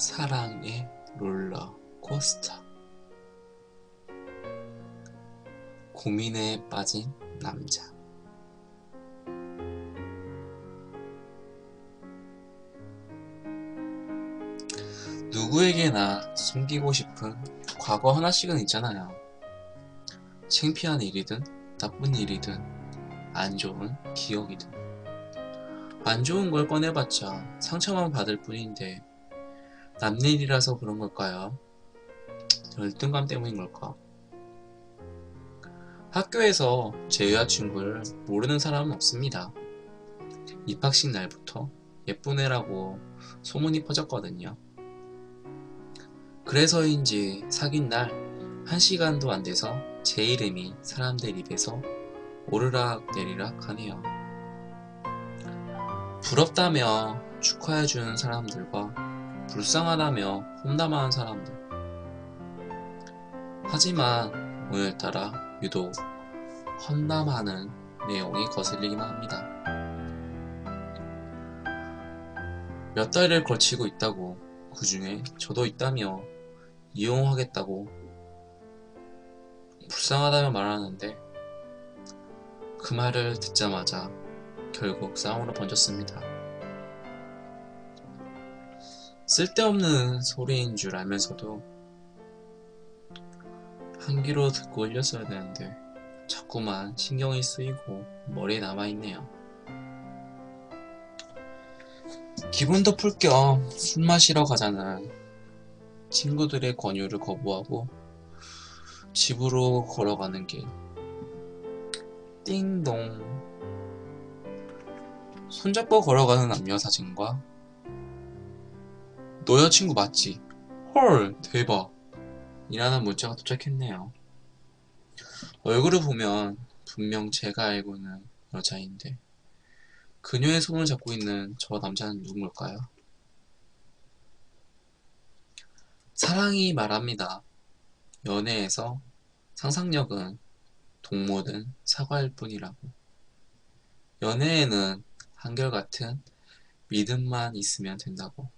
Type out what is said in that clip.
사랑의 롤러코스터 고민에 빠진 남자. 누구에게나 숨기고 싶은 과거 하나씩은 있잖아요. 창피한 일이든 나쁜 일이든 안 좋은 기억이든. 안 좋은 걸 꺼내봤자 상처만 받을 뿐인데 남일이라서 그런 걸까요? 열등감 때문인 걸까? 학교에서 제 여자친구를 모르는 사람은 없습니다. 입학식 날부터 예쁜 애라고 소문이 퍼졌거든요. 그래서인지 사귄 날한 시간도 안 돼서 제 이름이 사람들 입에서 오르락 내리락 하네요. 부럽다며 축하해주는 사람들과 불쌍하다며 험담하는 사람들. 하지만 오늘따라 유독 험담하는 내용이 거슬리기만 합니다. 몇 달을 걸치고 있다고 그 중에 저도 있다며 이용하겠다고 불쌍하다며 말하는데 그 말을 듣자마자 결국 싸움으로 번졌습니다. 쓸데없는 소리인 줄 알면서도 한 귀로 듣고 흘렸어야 되는데 자꾸만 신경이 쓰이고 머리에 남아있네요. 기분도 풀 겸 술 마시러 가자는 친구들의 권유를 거부하고 집으로 걸어가는 길. 띵동. 손잡고 걸어가는 남녀 사진과 너 여자친구 맞지? 헐, 대박. 이라는 문자가 도착했네요. 얼굴을 보면 분명 제가 알고 있는 여자인데 그녀의 손을 잡고 있는 저 남자는 누군 걸까요? 사랑이 말합니다. 연애에서 상상력은 동물은 사과일 뿐이라고. 연애에는 한결같은 믿음만 있으면 된다고.